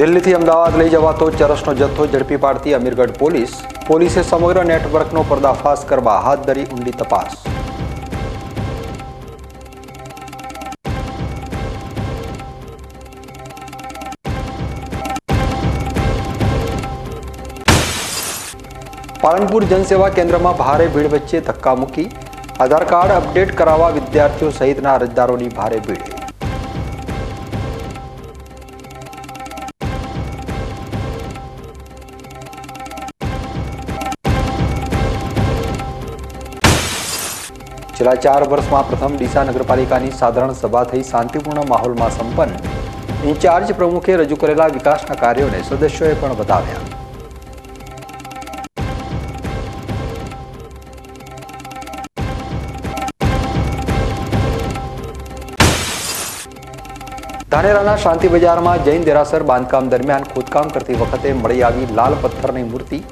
દિલ્હીથી અમદાવાદ લઈ જવાતો ચરસનો જથ્થો ઝડપી પાડતી અમીરગઢ પોલીસ પોલીસે સમગ્ર નેટવર્કનો પર્દાફાશ કરવા હાથ ધરી ઊંડી તપાસ. પાલનપુર જનસેવા કેન્દ્રમાં ભારે ભીડ વચ્ચે ધક્કા મૂકી આધાર કાર્ડ અપડેટ કરાવવા વિદ્યાર્થીઓ સહિતના અરજદારોની ભારે ભીડ. છેલ્લા ચાર વર્ષમાં પ્રથમ ડીસા નગરપાલિકાની સાધારણ સભા થઈ, શાંતિપૂર્ણ માહોલમાં સંપન્ન. ઇન્ચાર્જ પ્રમુખે રજૂ કરેલા વિકાસના કાર્યોને સદસ્યોએ પણ બતાવ્યા. ધાનેરાના શાંતિ બજારમાં જૈન દેરાસર બાંધકામ દરમિયાન ખોદકામ કરતી વખતે મળી આવી લાલ પથ્થરની મૂર્તિ.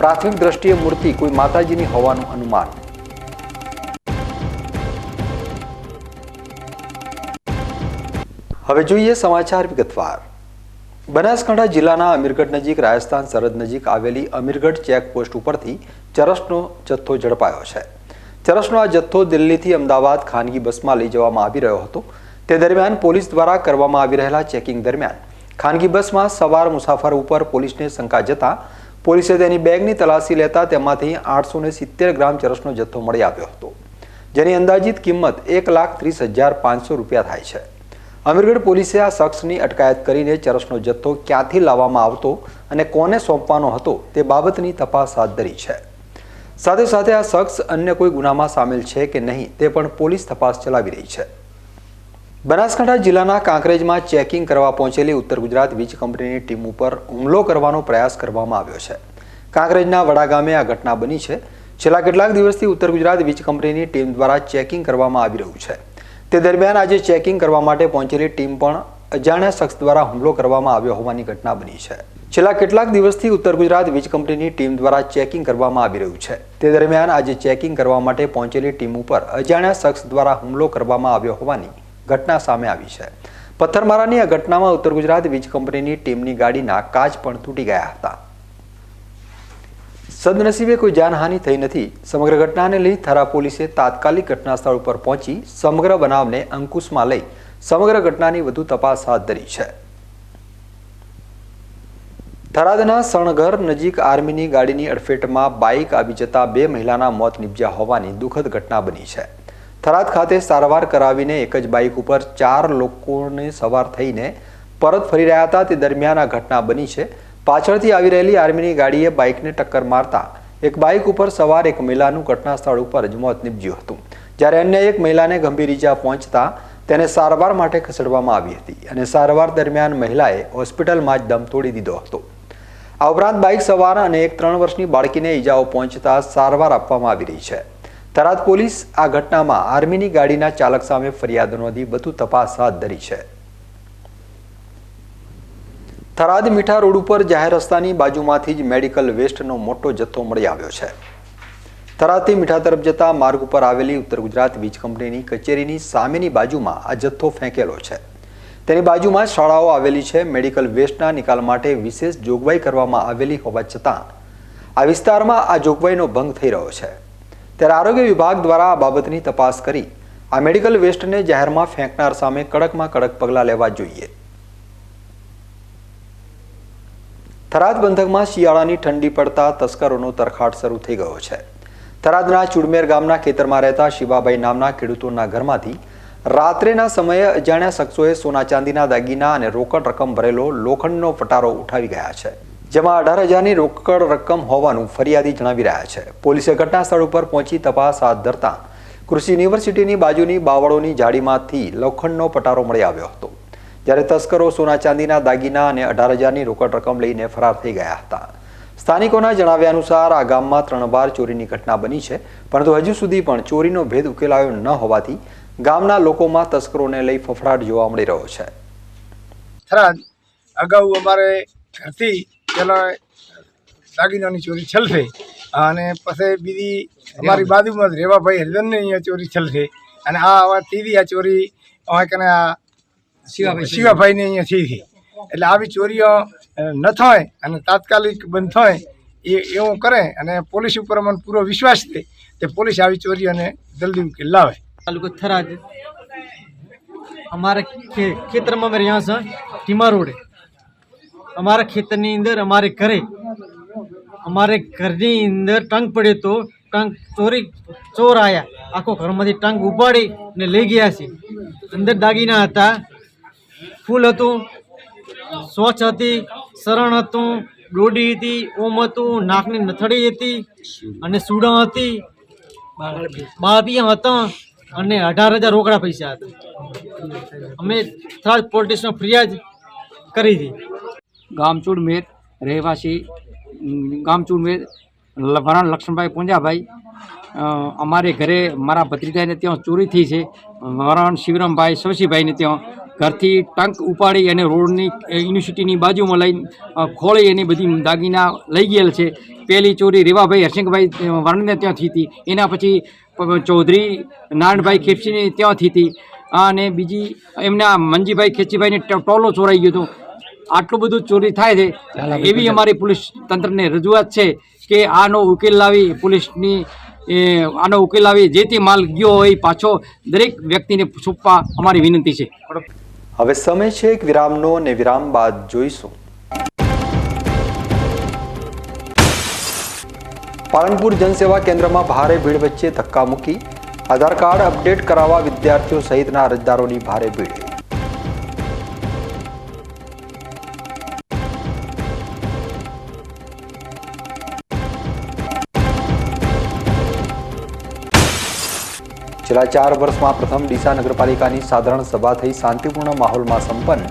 પ્રાથમિક દ્રષ્ટિએ મૂર્તિ કોઈ માતાજીની હોવાનું અનુમાન. હવે જોઈએ સમાચાર વિગતવાર. બનાસકાંઠા જિલ્લાના અમીરગઢ નજીક, રાજસ્થાન સરહદ નજીક આવેલી અમીરગઢ ચેકપોસ્ટ ઉપરથી ચરસનો જથ્થો ઝડપાયો છે. ચરસનો આ જથ્થો દિલ્હીથી અમદાવાદ ખાનગી બસમાં લઈ જવામાં આવી રહ્યો હતો. તે દરમિયાન પોલીસ દ્વારા કરવામાં આવી રહેલા ચેકિંગ દરમિયાન ખાનગી બસમાં સવાર મુસાફર ઉપર પોલીસને શંકા જતા પોલીસે તેની બેગની તલાશી લેતા તેમાંથી આઠસો સિત્તેર ગ્રામ ચરસનો જથ્થો મળી આવ્યો હતો. જેની અંદાજિત કિંમત એક લાખ ત્રીસ હજાર પાંચસો રૂપિયા થાય છે. અમીરગઢ પોલીસે આ શખ્સની અટકાયત કરીને ચરસનો જથ્થો ક્યાંથી લાવવામાં આવતો અને કોને સોંપવાનો હતો તે બાબતની તપાસ હાથ ધરી છે. સાથે સાથે આ શખ્સ અન્ય કોઈ ગુનામાં સામેલ છે કે નહીં તે પણ પોલીસ તપાસ ચલાવી રહી છે. બનાસકાંઠા જિલ્લાના કાંકરેજમાં ચેકિંગ કરવા પહોંચેલી ઉત્તર ગુજરાત વીજ કંપનીની ટીમ ઉપર હુમલો કરવાનો પ્રયાસ કરવામાં આવ્યો છે. કાંકરેજના વડા ગામે આ ઘટના બની છે. છેલ્લા કેટલાક દિવસથી ઉત્તર ગુજરાત વીજ કંપનીની ટીમ દ્વારા ચેકિંગ કરવામાં આવી રહ્યું છે. તે દરમિયાન આજે ચેકિંગ કરવા માટે પહોંચેલી ટીમ પણ અજાણ્યા શખ્સ દ્વારા હુમલો કરવામાં આવ્યો હોવાની ઘટના બની છે. છેલ્લા કેટલાક દિવસથી ઉત્તર ગુજરાત વીજ કંપનીની ટીમ દ્વારા ચેકિંગ કરવામાં આવી રહ્યું છે. તે દરમિયાન આજે ચેકિંગ કરવા માટે પહોંચેલી ટીમ ઉપર અજાણ્યા શખ્સ દ્વારા હુમલો કરવામાં આવ્યો હોવાની ઘટના સામે આવી છે. પથ્થરમારાની આ ઘટનામાં ઉત્તર ગુજરાત વીજ કંપનીની ટીમની ગાડીના કાચ પણ તૂટી ગયા હતા. સદનસીબે કોઈ જાનહાનિ થઈ નથી. સમગ્ર ઘટનાને લઈ થરા પોલીસે તાત્કાલિક ઘટનાસ્થળ ઉપર પહોંચી સમગ્ર બનાવને અંકુશમાં લઈ સમગ્ર ઘટનાની વધુ તપાસ હાથ ધરી છે. થરાદના સણઘર નજીક આર્મીની ગાડીની અડફેટમાં બાઇક આવી જતા બે મહિલાના મોત નીપજ્યા હોવાની દુઃખદ ઘટના બની છે. થરાદ ખાતે સારવાર કરાવીને એક જ બાઇક ઉપર ચાર લોકોને સવાર થઈને પરત ફરી રહ્યા હતા. તે દરમિયાન આ ઘટના બની છે. પાછળથી આવી રહેલી આર્મીની ગાડીએ બાઇકને ટક્કર મારતા એક બાઇક ઉપર સવાર એક મહિલાનું ઘટના સ્થળ ઉપર જ મોત નીપજ્યું હતું. જ્યારે અન્ય એક મહિલાને ગંભીર ઈજા પહોંચતા તેને સારવાર માટે ખસેડવામાં આવી હતી અને સારવાર દરમિયાન મહિલાએ હોસ્પિટલમાં જ દમ તોડી દીધો હતો. આ ઉપરાંત બાઇક સવાર અને એક ત્રણ વર્ષની બાળકીને ઈજાઓ પહોંચતા સારવાર આપવામાં આવી રહી છે. થરાદ પોલીસ આ ઘટનામાં આર્મીની ગાડીના ચાલક સામે ફરિયાદ નોંધી વધુ તપાસ હાથ ધરી છે. થરાદ મીઠા રોડ ઉપર જાહેર રસ્તાની બાજુમાંથી જ મેડિકલ વેસ્ટનો મોટો જથ્થો મળી આવ્યો છે. થરાદથી મીઠા તરફ જતા માર્ગ ઉપર આવેલી ઉત્તર ગુજરાત વીજ કંપનીની કચેરીની સામેની બાજુમાં આ જથ્થો ફેંકેલો છે. તેની બાજુમાં શાળાઓ આવેલી છે, મેડિકલ વેસ્ટના નિકાલ માટે વિશેષ જોગવાઈ કરવામાં આવેલી હોવા છતાં આ વિસ્તારમાં આ જોગવાઈનો ભંગ થઈ રહ્યો છે. ત્યારે આરોગ્ય વિભાગ દ્વારા આ બાબતની તપાસ કરી આ મેડિકલ વેસ્ટને જાહેરમાં ફેંકનાર સામે કડકમાં કડક પગલાં લેવા જોઈએ. થરાદ બંધકમાં શિયાળાની ઠંડી પડતા તસ્કરોનો તરખાટ શરૂ થઈ ગયો છે. થરાદના ચુડમેર ગામના ખેતરમાં રહેતા શિવાભાઈ નામના ખેડૂતોના ઘરમાંથી રાત્રેના સમયે અજાણ્યા શખ્સોએ સોના ચાંદીના દાગીના અને રોકડ રકમ ભરેલો લોખંડનો પટારો ઉઠાવી ગયા છે. જેમાં અઢાર હજારની રોકડ રકમ હોવાનું ફરિયાદી જણાવી રહ્યા છે. પોલીસે ઘટના સ્થળ ઉપર પહોંચી તપાસ હાથ ધરતા કૃષિ યુનિવર્સિટીની બાજુની બાવળોની જાળીમાંથી લોખંડનો પટારો મળી આવ્યો હતો. જ્યારે તસ્કરો સોના ચાંદીના દાગીના અને અઢાર હજારની રોકડ રકમ લઈને ફરાર થઈ ગયા હતા. સ્થાનિકોના જણાવ્યા અનુસાર આ ગામમાં ત્રણ વાર ચોરીની ઘટના બની છે, પરંતુ હજુ સુધી પણ ચોરીનો ભેદ ઉકેલાયો ન હોવાથી ગામના લોકોમાં તસ્કરોને લઈ ફફડાટ જોવા મળી રહ્યો છે. થરાદ અગાઉ અમારે ઘરથી પેલા દાગીનાની ચોરી છલ થઈ અને પછી બીજી અમારી બાજુમાં જ રેવાભાઈ હરિજનની અહીંયા ચોરી છલ થઈ. અને આ આવા ત્રીજી આ ચોરી, અમારે કને આ શિવાભાઈ શિવાભાઈને અહીંયા થઈ ગઈ. એટલે આવી ચોરીઓ ન થાય અને તાત્કાલિક બંધ થાય એ એવું કરે અને પોલીસ ઉપર મને પૂરો વિશ્વાસ છે કે પોલીસ આવી ચોરીઓને જલ્દી ઉકેલ લાવે. તાલુકો થરાદ. અમારા ખેતરમાં અમે રહ્યા છે ટીમા રોડે. અમારા ખેતરની અંદર અમારે ઘરે અમારે ઘરની અંદર ટંક પડ્યો તો ટંક ચોરી ચોર આવ્યા આખો ઘરમાંથી ટંક ઉપાડી અને લઈ ગયા છે. અંદર દાગીના હતા ફૂલ હતું, સ્વચ્છ હતી, શરણ હતું, ડોડી હતી, ઓમ હતું, નાકની નથડી હતી અને સુડા હતી બાળપિયા હતા અને અઢાર હજાર રોકડા પૈસા હતા. અમે થર્ડ પોલિટિક્સમાં ફરિયાદ કરી હતી. ગામચૂડ મેર રહેવાસી, ગામચૂડ મેર વરાણ લક્ષ્મણભાઈ પૂંજાભાઈ અમારે ઘરે મારા ભત્રીજાને ત્યાં ચોરી થઈ છે. વરાણ શિવરામભાઈ શશીભાઈને ત્યાં ઘરથી ટંક ઉપાડી અને રોડની યુનિવર્સિટીની બાજુમાં લઈને ખોળી એની બધી દાગીના લઈ ગયેલ છે. પહેલી ચોરી રેવાભાઈ હર્ષિંગભાઈ વર્ણને ત્યાંથી ત્યાં થઈ હતી. એના પછી ચૌધરી નારાયણભાઈ ખેપસીને ત્યાં થઈ હતી. અને બીજી એમના મંજીભાઈ ખેચીભાઈને ટોલો ચોરાઈ ગયો હતો. આટલું બધું ચોરી થાય છે. એવી અમારી પોલીસ તંત્રને રજૂઆત છે કે આનો ઉકેલ લાવી પોલીસની એ, આનો ઉકેલ લાવી જે તે માલ ગયો હોય પાછો દરેક વ્યક્તિને છૂપવા અમારી વિનંતી છે. હવે સમય છે એક વિરામનો અને વિરામ બાદ જોઈશું. પાલનપુર જનસેવા કેન્દ્રમાં ભારે ભીડ વચ્ચે ધક્કા મૂકી આધાર કાર્ડ અપડેટ કરાવવા વિદ્યાર્થીઓ સહિતના અરજદારોની ભારે ભીડ. છેલ્લા ચાર વર્ષમાં પ્રથમ ડીસા નગરપાલિકાની સાધારણ સભા થઈ શાંતિપૂર્ણ માહોલમાં સંપન્ન.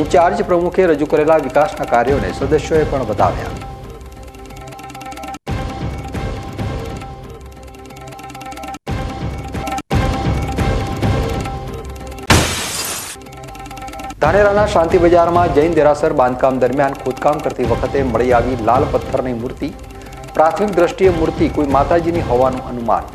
ઇન્ચાર્જ પ્રમુખે રજૂ કરેલા વિકાસના કાર્યોને સદસ્યોએ પણ બતાવ્યા. ધાનેરાના શાંતિ બજારમાં જૈન દેરાસર બાંધકામ દરમિયાન ખોદકામ કરતી વખતે મળી આવી લાલ પથ્થરની મૂર્તિ. પ્રાથમિક દ્રષ્ટિએ મૂર્તિ કોઈ માતાજીની હોવાનું અનુમાન.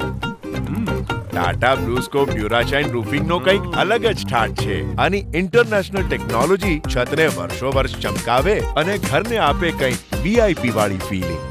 ટાટા બ્લુસ્કોપ ડ્યુરાશાઇન રૂફિંગનો કંઈક અલગ જ ઠાટ છે. આની ઇન્ટરનેશનલ ટેકનોલોજી છતને વર્ષો વર્ષ ચમકાવે અને ઘરને આપે કંઈક વીઆઈપી વાળી ફીલિંગ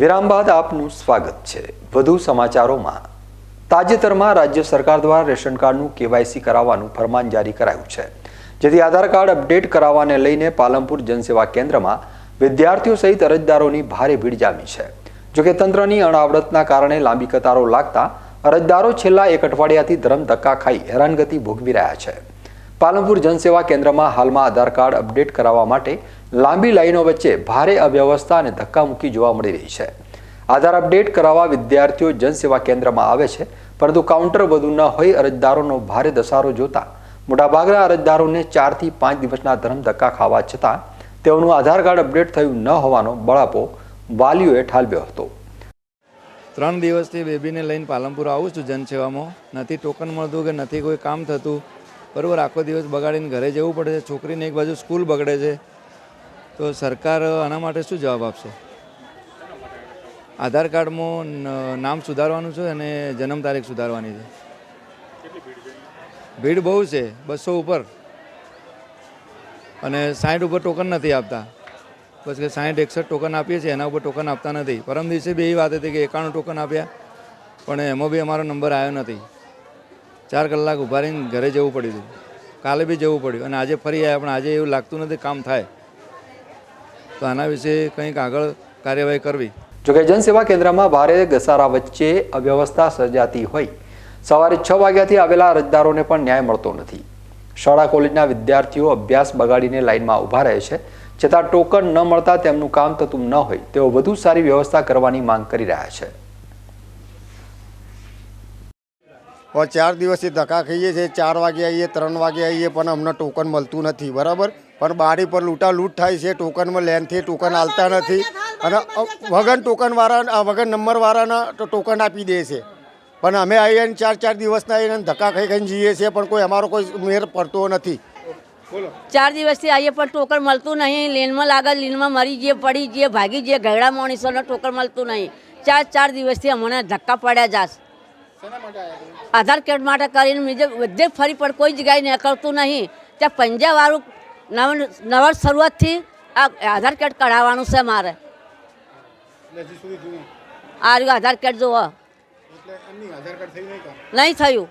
વિરામ બાદ આપનું સ્વાગત છે. વધુ સમાચારોમાં, તાજેતરમાં રાજ્ય સરકાર દ્વારા રેશન કાર્ડનું કેવાયસી કરાવવાનું ફરમાન જારી કરાયું છે. જેથી આધાર કાર્ડ અપડેટ કરાવવાને લઈને પાલનપુર જનસેવા કેન્દ્રમાં વિદ્યાર્થીઓ સહિત અરજદારોની ભારે ભીડ જામી છે. જોકે તંત્રની અણાવડતના કારણે લાંબી કતારો લાગતા અરજદારો છેલ્લા એક અઠવાડિયાથી ધરમ ધક્કા ખાઈ હેરાનગતિ ભોગવી રહ્યા છે. પાલનપુર જનસેવા કેન્દ્રમાં હાલમાં આધાર કાર્ડ અપડેટ કરાવવા માટે લાંબી લાઈનો વચ્ચે ભારે અવ્યવસ્થા અને ધક્કામુક્કી જોવા મળી રહી છે. આધાર અપડેટ કરાવવા વિદ્યાર્થીઓ જનસેવા કેન્દ્રમાં આવે છે, પરંતુ કાઉન્ટર વધુ ન હોય અરજદારોનો ભારે ધસારો જોતા મોટાભાગના અરજદારોને ચારથી પાંચ દિવસના ધરમ ધક્કા ખાવા છતાં તેઓનું આધાર કાર્ડ અપડેટ થયું ન હોવાનો બળાપો વાલીઓએ ઠાલવ્યો હતો. ત્રણ દિવસથી બેબીને લઈને પાલનપુર આવું છું જનસેવામાં. નથી ટોકન મળતું કે નથી કોઈ કામ થતું. બરાબર, આખો દિવસ બગાડીને ઘરે જવું પડે છે, છોકરીને એક બાજુ સ્કૂલ બગડે છે. તો સરકાર આના માટે શું જવાબ આપશે? આધાર કાર્ડમાં નામ સુધારવાનું છે અને જન્મ તારીખ સુધારવાની છે. ભીડ બહુ છે, બસો ઉપર. અને સાઠ ઉપર ટોકન નથી આપતા. બસ કે સાઠ એકસઠ ટોકન આપીએ છીએ, એના ઉપર ટોકન આપતા નથી. પરમ દિવસે બી એવી વાત હતી કે એકાણું ટોકન આપ્યા, પણ એમાં બી અમારો નંબર આવ્યો નથી. ચાર કલાક ઊભા રહીને ઘરે જવું પડ્યું હતું. કાલે બી જવું પડ્યું અને આજે ફરી આવ્યા, પણ આજે એવું લાગતું નથી કામ થાય. તો આના વિશે કંઈક આગળ કાર્યવાહી કરવી. જોકે જનસેવા કેન્દ્રમાં ભારે ઘસારા વચ્ચે અવ્યવસ્થા સર્જાતી હોય. સવારે છ વાગ્યાથી આવેલા અરજદારોને પણ ન્યાય મળતો નથી. શાળા કોલેજના વિદ્યાર્થીઓ અભ્યાસ બગાડીને લાઇનમાં ઊભા રહે છે. છતાં ટોકન ન મળતા તેમનું કામ થતું ન હોય. તેઓ વધુ સારી વ્યવસ્થા કરવાની માંગ કરી રહ્યા છે. ચાર દિવસથી ધક્કા ખાઈએ છીએ, ચાર વાગે આવીએ, ત્રણ વાગે આવીએ, પણ અમને ટોકન મળતું નથી, બરાબર? પણ બારી પર લૂંટાલૂંટ થાય છે ટોકનમાં લેનથી ટોકન આવતા નથી, અને વગન ટોકનવાળા વગન નંબરવાળાના તો ટોકન આપી દે છે. પણ અમે આવીને ચાર ચાર દિવસના આવીને ધક્કા ખાઈ ખાઈને જઈએ છીએ, પણ કોઈ અમારો કોઈ મેર પડતો નથી. ચાર દિવસથી આવીએ, પણ ટોકન મળતું નહીં. લેનમાં લાગે, લેનમાં મરી જે પડી, જે ભાગી, જે ગયડા માણસોને ટોકન મળતું નહીં. ચાર ચાર દિવસથી અમને ધક્કા પડ્યા જશે આધાર કાર્ડ માટે કરીને બીજે બધે ફરી પણ કોઈ જગ્યાએ નીકળતું નહીં. ત્યાં પંજાવાળું નવ નવા શરૂઆતથી આ આધાર કાર્ડ કઢાવવાનું છે મારે. આ રહ્યું આધાર કાર્ડ જોવો. નહીં થયું.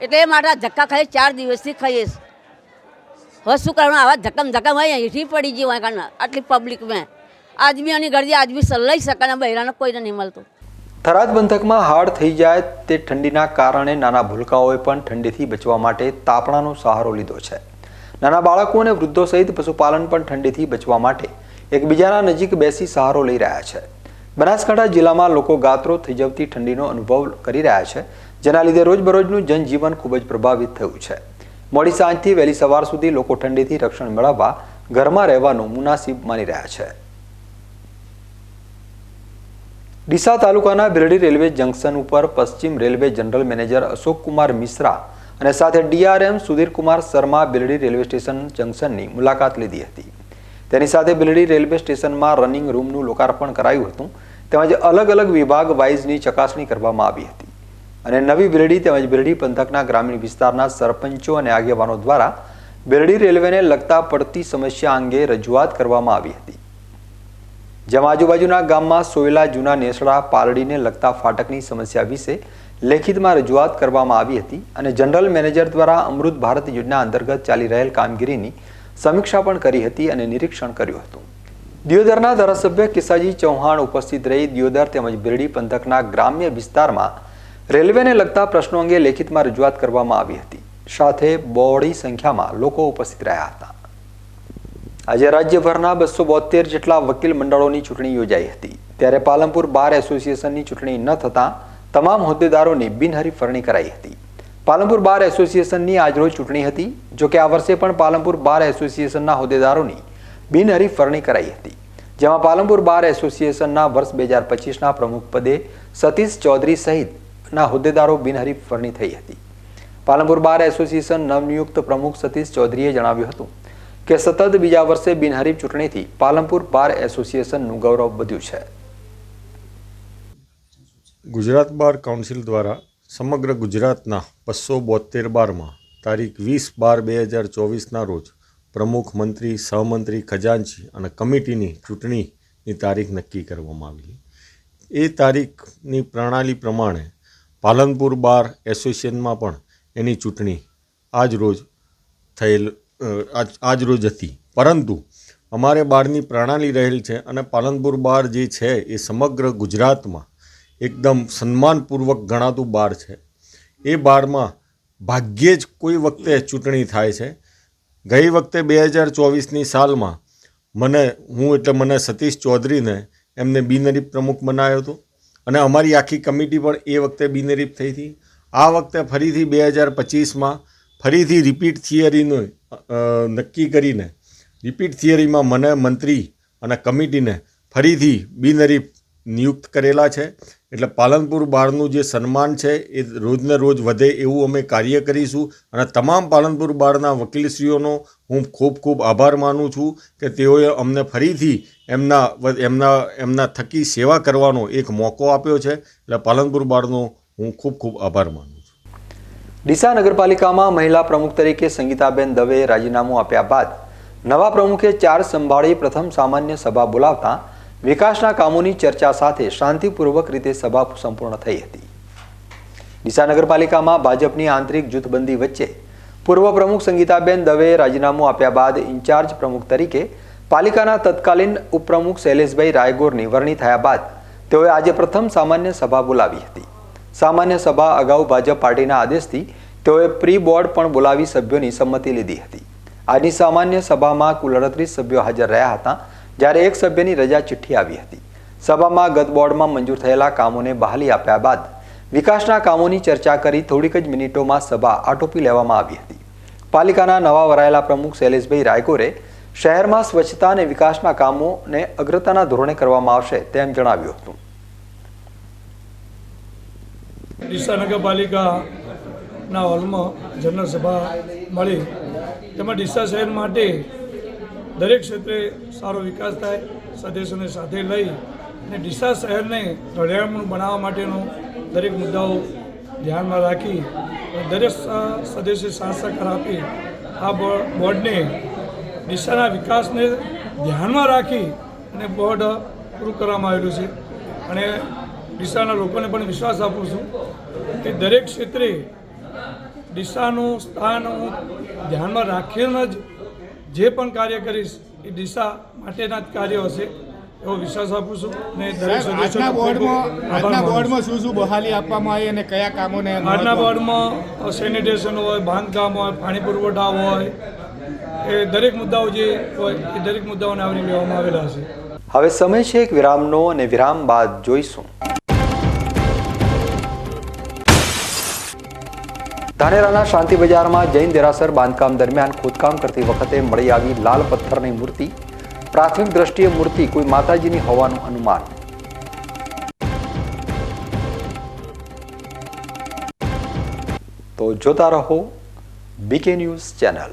એટલે એ માટે ધક્કા ખાઈ ચાર દિવસથી ખાઈશ હવે શું કરવાનું? આવા ધક્કમ ધક્કમ હોય અહીંથી પડી ગઈ હોય કારણ આટલી પબ્લિક મેં. આદમી અને ગરદી આદમી લઈ શકે ને બહેરાને કોઈને નહીં મળતું. થરાદ બંધકમાં હાડ થઈ જાય તે ઠંડીના કારણે નાના ભૂલકાઓએ પણ ઠંડીથી બચવા માટે તાપણાનો સહારો લીધો છે. નાના બાળકો અને વૃદ્ધો સહિત પશુપાલન પણ ઠંડીથી બચવા માટે એકબીજાના નજીક બેસી સહારો લઈ રહ્યા છે. બનાસકાંઠા જિલ્લામાં લોકો ગાત્રો થઈ જવતી ઠંડીનો અનુભવ કરી રહ્યા છે, જેના લીધે રોજબરોજનું જનજીવન ખૂબ જ પ્રભાવિત થયું છે. મોડી સાંજથી વહેલી સવાર સુધી લોકો ઠંડીથી રક્ષણ મેળવવા ઘરમાં રહેવાનું મુનાસિબ માની રહ્યા છે. ડીસા તાલુકાના બિરડી રેલવે જંકશન ઉપર પશ્ચિમ railway general manager Ashok Kumar Mishra અને સાથે DRM Sudhirkumar Sharma Birdi railway station જંકશનની મુલાકાત લીધી હતી. તેની સાથે બિરડી રેલવે સ્ટેશનમાં રનિંગ રૂમનું લોકાર્પણ કરાયું હતું. તેમજ અલગ અલગ વિભાગ વાઇઝની ચકાસણી કરવામાં આવી હતી. અને નવી બિરડી તેમજ બિરડી પંથકના ગ્રામીણ વિસ્તારના સરપંચો અને આગેવાનો દ્વારા બિરડી રેલવેને લગતા પડતી સમસ્યા અંગે રજૂઆત કરવામાં આવી હતી. જેમાં આજુબાજુના ગામમાં સોયલા જૂના નેસડા પાલડીને લગતા ફાટકની સમસ્યા વિશે લેખિતમાં રજૂઆત કરવામાં આવી હતી અને જનરલ મેનેજર દ્વારા અમૃત ભારત યોજના અંતર્ગત ચાલી રહેલ કામગીરીની સમીક્ષા પણ કરી હતી અને નિરીક્ષણ કર્યું હતું. દિયોદરના ધારાસભ્ય કિસાજી ચૌહાણ ઉપસ્થિત રહી દિયોદર તેમજ બિરડી પંથકના ગ્રામ્ય વિસ્તારમાં રેલવેને લગતા પ્રશ્નો અંગે લેખિતમાં રજૂઆત કરવામાં આવી હતી. સાથે બહોળી સંખ્યામાં લોકો ઉપસ્થિત રહ્યા હતા. આજે રાજ્યભરના બસો બોતેર જેટલા વકીલ મંડળોની ચૂંટણી યોજાઈ હતી. ત્યારે પાલનપુર બાર એસોસિએશનની ચૂંટણી ન થતાં તમામ હોદ્દેદારોની બિનહરીફ વરણી કરાઈ હતી. પાલનપુર બાર એસોસિએશનની આજરોજ ચૂંટણી હતી જોકે આ વર્ષે પણ પાલનપુર બાર એસોસિએશનના હોદ્દેદારોની બિનહરીફ વરણી કરાઈ હતી. જેમાં પાલનપુર બાર એસોસિએશનના વર્ષ બે હજાર પચીસના પ્રમુખ પદે સતીશ ચૌધરી સહિતના હોદ્દેદારો બિનહરીફ વરણી થઈ હતી. પાલનપુર બાર એસોસિએશન નવનિયુક્ત પ્રમુખ સતીશ ચૌધરીએ જણાવ્યું હતું કે સતત બીજા વર્ષે બિનહરીફ ચૂંટણીથી પાલનપુર બાર એસોસિએશનનું ગૌરવ વધ્યું છે. ગુજરાત બાર કાઉન્સિલ દ્વારા સમગ્ર ગુજરાતના બસો બોતેર બારમાં તારીખ વીસ બાર બે હજાર ચોવીસના રોજ પ્રમુખ મંત્રી, સહમંત્રી ખજાનચી અને કમિટીની ચૂંટણીની તારીખ નક્કી કરવામાં આવી એ તારીખની પ્રણાલી પ્રમાણે પાલનપુર બાર એસોસિએશનમાં પણ એની ચૂંટણી આજ રોજ થયેલ આજ રોજ હતી. પરંતુ અમારે બારની પ્રણાલી રહેલ છે અને પાલનપુર બાર જે છે એ સમગ્ર ગુજરાતમાં એકદમ સન્માનપૂર્વક ગણાતું બાર છે. એ બારમાં ભાગ્યે જ કોઈ વખતે ચૂંટણી થાય છે. ગઈ વખતે બે હજાર ચોવીસની સાલમાં મને, હું એટલે મને સતીશ ચૌધરીને એમને બિનરીફ પ્રમુખ બનાવ્યો હતો. અને અમારી આખી કમિટી પણ એ વખતે બિનરીફ થઈ હતી. આ વખતે ફરીથી બે હજાર પચીસમાં ફરીથી રિપીટ થિયરીનું નક્કી કરીને રિપીટ થિયરીમાં મને મંત્રી અને કમિટીને ફરીથી બિનહરીફ નિયુક્ત કરેલા છે. એટલે પાલનપુર બારનું જે સન્માન છે એ રોજને રોજ વધે એવું અમે કાર્ય કરીશું. અને તમામ પાલનપુર બારના વકીલશ્રીઓનો હું ખૂબ ખૂબ આભાર માનું છું કે તેઓએ અમને ફરીથી એમના એમના એમના થકી સેવા કરવાનો એક મોકો આપ્યો છે. એટલે પાલનપુર બારનો હું ખૂબ ખૂબ આભાર માનું ડીસા નગરપાલિકામાં મહિલા પ્રમુખ તરીકે સંગીતાબેન દવેએ રાજીનામું આપ્યા બાદ નવા પ્રમુખે ચાર સંભાળી પ્રથમ સામાન્ય સભા બોલાવતા વિકાસના કામોની ચર્ચા સાથે શાંતિપૂર્વક રીતે સભા સંપૂર્ણ થઈ હતી. ડીસા નગરપાલિકામાં ભાજપની આંતરિક જૂથબંધી વચ્ચે પૂર્વ પ્રમુખ સંગીતાબેન દવેએ રાજીનામું આપ્યા બાદ ઇન્ચાર્જ પ્રમુખ તરીકે પાલિકાના તત્કાલીન ઉપપ્રમુખ શૈલેષભાઈ રાયગોરની વરણી થયા બાદ તેઓએ આજે પ્રથમ સામાન્ય સભા બોલાવી હતી. સામાન્ય સભા અગાઉ ભાજપ પાર્ટીના આદેશથી તેઓએ પ્રી બોર્ડ પણ બોલાવી સભ્યોની સંમતિ લીધી હતી. આજની સામાન્ય સભામાં કુલ અડત્રીસ સભ્યો હાજર રહ્યા હતા, જ્યારે એક સભ્યની રજા ચિઠ્ઠી આવી હતી. સભામાં ગત બોર્ડમાં મંજૂર થયેલા કામોને બહાલી આપ્યા બાદ વિકાસના કામોની ચર્ચા કરી થોડીક જ મિનિટોમાં સભા આટોપી લેવામાં આવી હતી. પાલિકાના નવા વરાયેલા પ્રમુખ શૈલેષભાઈ રાયકોરે શહેરમાં સ્વચ્છતા અને વિકાસના કામોને અગ્રતાના ધોરણે કરવામાં આવશે તેમ જણાવ્યું હતું. ડીસા નગરપાલિકાના હોલમાં જનરલ સભા મળી. તેમાં ડીસા શહેર માટે દરેક ક્ષેત્રે સારો વિકાસ થાય, સદસ્યોને સાથે લઈ અને ડીસા શહેરને રળિયામણું બનાવવા માટેનો દરેક મુદ્દાઓ ધ્યાનમાં રાખી દરેક સદસ્ય સાથ સહકાર આપી આ બોર્ડને ડીસાના વિકાસને ધ્યાનમાં રાખી અને બોર્ડ પૂરું કરવામાં આવેલું છે. અને ડીસાના લોકોને પણ વિશ્વાસ આપું છું કે દરેક ક્ષેત્રે ડીસાનું સ્થાન હું ધ્યાનમાં રાખીને જ જે પણ કાર્ય કરીશ એ ડીસા માટેના જ કાર્ય હશે એવો વિશ્વાસ આપું છું. અને દરેક આજના બોર્ડમાં આજના બોર્ડમાં શું શું બહાલી આપવામાં આવી અને કયા કામોને આજના બોર્ડમાં સેનિટેશન હોય બાંધકામ હોય પાણી પુરવઠા હોય એ દરેક મુદ્દાઓ જે હોય એ દરેક મુદ્દાઓને આવરી લેવામાં આવેલા હશે. હવે સમય છે એક વિરામનો અને વિરામ બાદ જોઈશું. ધાનેરાના શાંતિ બજારમાં જૈન દેરાસર બાંધકામ દરમિયાન ખોદકામ કરતી વખતે મળી આવી લાલ પથ્થરની મૂર્તિ. પ્રાથમિક દ્રષ્ટિએ મૂર્તિ કોઈ માતાજીની હોવાનું અનુમાન. તો જોતા રહો બીકે ન્યૂઝ ચેનલ.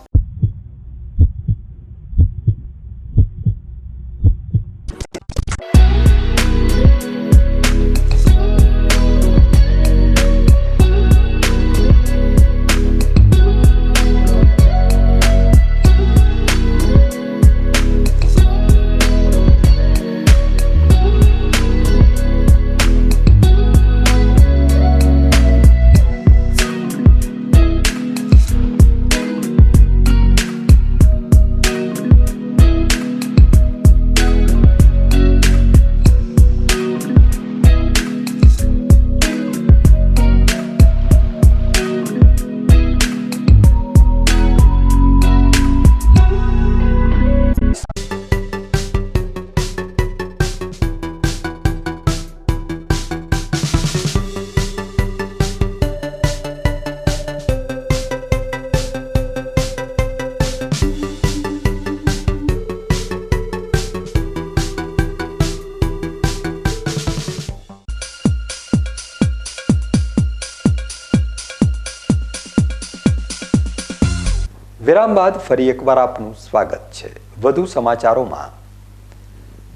વિરામ બાદ ફરી એકવાર આપનું સ્વાગત છે. વધુ સમાચારોમાં.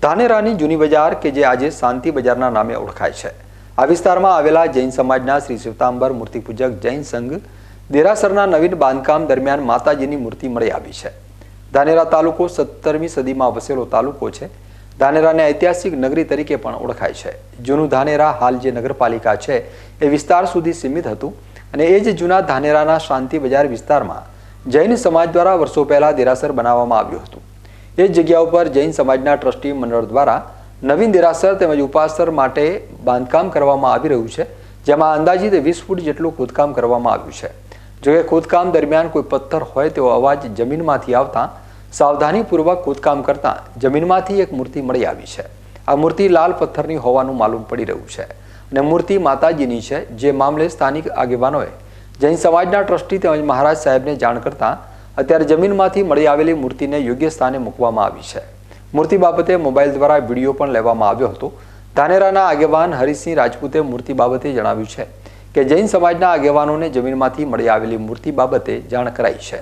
ધાનેરાની જૂની બજાર કે જે આજે શાંતિ બજારના નામે ઓળખાય છે. આ વિસ્તારમાં આવેલા જૈન સમાજના શ્રી શિવતાંબર મૂર્તિપૂજક જૈન સંઘ દેરાસરના નવીન બાંધકામ દરમિયાન માતાજીની મૂર્તિ મળી આવી છે. ધાનેરા તાલુકો સત્તરમી સદીમાં વસેલો તાલુકો છે. ધાનેરાને ઐતિહાસિક નગરી તરીકે પણ ઓળખાય છે. જૂનું ધાનેરા હાલ જે નગરપાલિકા છે એ વિસ્તાર સુધી સીમિત હતું અને એ જ જૂના ધાનેરાના શાંતિ બજાર વિસ્તારમાં જૈન સમાજ દ્વારા વર્ષો પહેલા દેરાસર બનાવવામાં આવ્યું હતું. એ જગ્યા ઉપર જૈન સમાજના ટ્રસ્ટી મંડળ દ્વારા નવીન દેરાસર તેમજ ઉપાસર માટે બાંધકામ કરવામાં આવી રહ્યું છે, જેમાં અંદાજિત વીસ ફૂટ જેટલું ખોદકામ કરવામાં આવ્યું છે. જોકે ખોદકામ દરમિયાન કોઈ પથ્થર હોય તેવો અવાજ જમીનમાંથી આવતા સાવધાનીપૂર્વક ખોદકામ કરતા જમીનમાંથી એક મૂર્તિ મળી આવી છે. આ મૂર્તિ લાલ પથ્થરની હોવાનું માલુમ પડી રહ્યું છે અને મૂર્તિ માતાજીની છે, જે મામલે સ્થાનિક આગેવાનોએ જૈન સમાજના ટ્રસ્ટી તેમજ મહારાજ સાહેબને જાણ કરતા અત્યારે જમીનમાંથી મળી આવેલી મૂર્તિને યોગ્ય સ્થાને મૂકવામાં આવી છે. મૂર્તિ બાબતે મોબાઈલ દ્વારા વીડિયો પણ લેવામાં આવ્યો હતો. ધાનેરાના આગેવાન હરિસિંહ રાજપૂતે મૂર્તિ બાબતે જણાવ્યું છે કે જૈન સમાજના આગેવાનોને જમીનમાંથી મળી આવેલી મૂર્તિ બાબતે જાણ કરાઈ છે.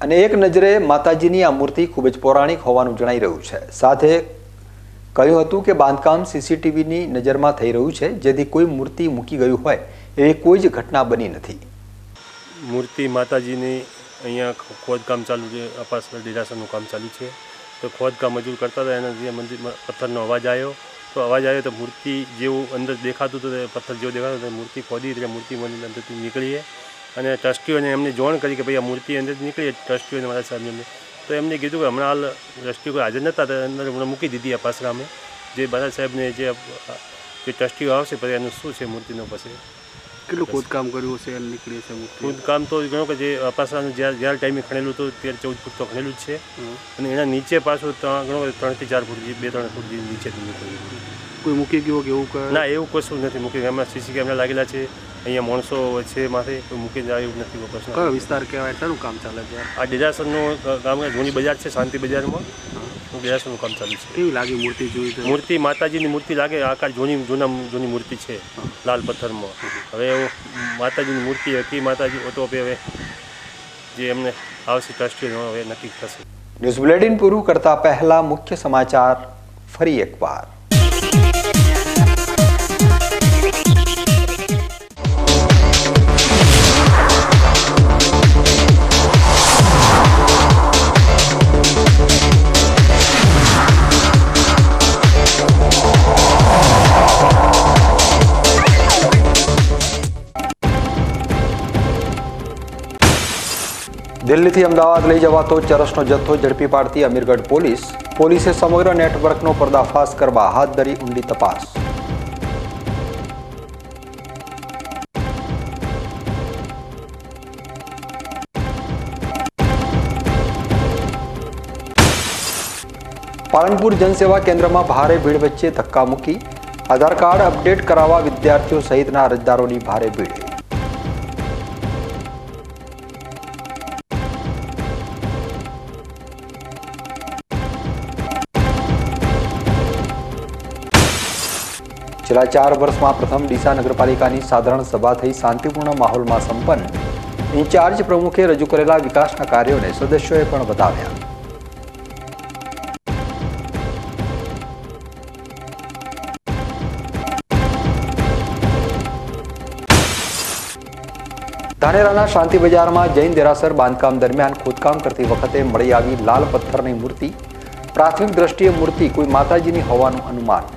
અને એક નજરે માતાજીની આ મૂર્તિ ખૂબ જ પૌરાણિક હોવાનું જણાઈ રહ્યું છે. સાથે કહ્યું હતું કે બાંધકામ સીસીટીવીની નજરમાં થઈ રહ્યું છે, જેથી કોઈ મૂર્તિ મૂકી ગયું હોય એવી કોઈ જ ઘટના બની નથી. મૂર્તિ માતાજીની અહીંયા ખોદકામ ચાલુ છે અપાસર દેરાસરનું કામ ચાલુ છે. તો ખોદકામ મજૂર કરતા હતા, એના જે મંદિરમાં પથ્થરનો અવાજ આવ્યો. તો અવાજ આવ્યો તો મૂર્તિ જેવું અંદર દેખાતું હતું પથ્થર જેવું દેખાતું હતું મૂર્તિ ખોદી, એટલે મૂર્તિ મંદિર અંદરથી નીકળીએ. અને ટ્રસ્ટીઓને એમને જોણ કરી કે ભાઈ આ મૂર્તિ અંદરથી નીકળીએ, ટ્રસ્ટીઓને મારા સાહેબને તો એમને કીધું કે હમણાં હાલ ટ્રસ્ટીઓ હાજર નહોતા અંદર હમણાં મૂકી દીધી આ પાસરામે જે બાદા સાહેબને જે ટ્રસ્ટીઓ આવશે, પછી એનું શું છે મૂર્તિનો પછી? કેટલું ખોદકામ કર્યું છે અને નીકળી છે ખોદકામ તો ગણો કે જે અપાસરાનું જ્યાં જ્યારે ટાઈમે ખણેલું હતું ત્યારે ચૌદ ફૂટ તો ખણેલું જ છે. અને એના નીચે પાછું ત્રણ ગણો કે ત્રણથી ચાર ફૂટ બે ત્રણ ફૂટ નીચે નીકળ્યું કોઈ મૂકી ગયો કે એવું કરે ના એવું કશું નથી મૂકી એમાં સીસી કેમેરા લાગેલા છે. અહીંયા માણસો છે માથે કોઈ મૂકી જાય એવું નથી પ્રશ્ન કયો વિસ્તાર કહેવાય? શાનું કામ ચાલે છે? આ ડેરાસરનું ગામ જૂની બજાર છે શાંતિ બજારમાં. ડેરાસરનું કામ ચાલુ છે. કેવી લાગી મૂર્તિ જોઈ તો મૂર્તિ માતાજીની મૂર્તિ લાગે આકાર જૂની જૂના જૂની મૂર્તિ છે લાલ પથ્થરમાં. હવે માતાજીની મૂર્તિ હતી માતાજી તો હવે જે એમને આવશે ટ્રસ્ટી હવે નક્કી થશે. ન્યૂઝ બુલેટિન પૂરું કરતા પહેલા મુખ્ય સમાચાર ફરી એકવાર. દિલ્હીથી અમદાવાદ લઈ જવાતો ચરસનો જથ્થો ઝડપી પાડતી અમીરગઢ પોલીસ પોલીસે સમગ્ર નેટવર્કનો પર્દાફાશ કરવા હાથ ધરી ઊંડી તપાસ. પાલનપુર જનસેવા કેન્દ્રમાં ભારે ભીડ વચ્ચે ધક્કા મૂકી આધાર કાર્ડ અપડેટ કરાવવા વિદ્યાર્થીઓ સહિતના અરજદારોની ભારે ભીડ. છેલ્લા ચાર વર્ષમાં પ્રથમ ડીસા નગરપાલિકાની સાધારણ સભા થઈ, શાંતિપૂર્ણ માહોલમાં સંપન્ન. ઇન્ચાર્જ પ્રમુખે રજૂ કરેલા વિકાસના કાર્યોને સદસ્યોએ પણ બતાવ્યા. ધાનેરાના શાંતિ બજારમાં જૈન દેરાસર બાંધકામ દરમિયાન ખોદકામ કરતી વખતે મળી આવી લાલ પથ્થરની મૂર્તિ. પ્રાથમિક દ્રષ્ટિએ મૂર્તિ કોઈ માતાજીની હોવાનું અનુમાન.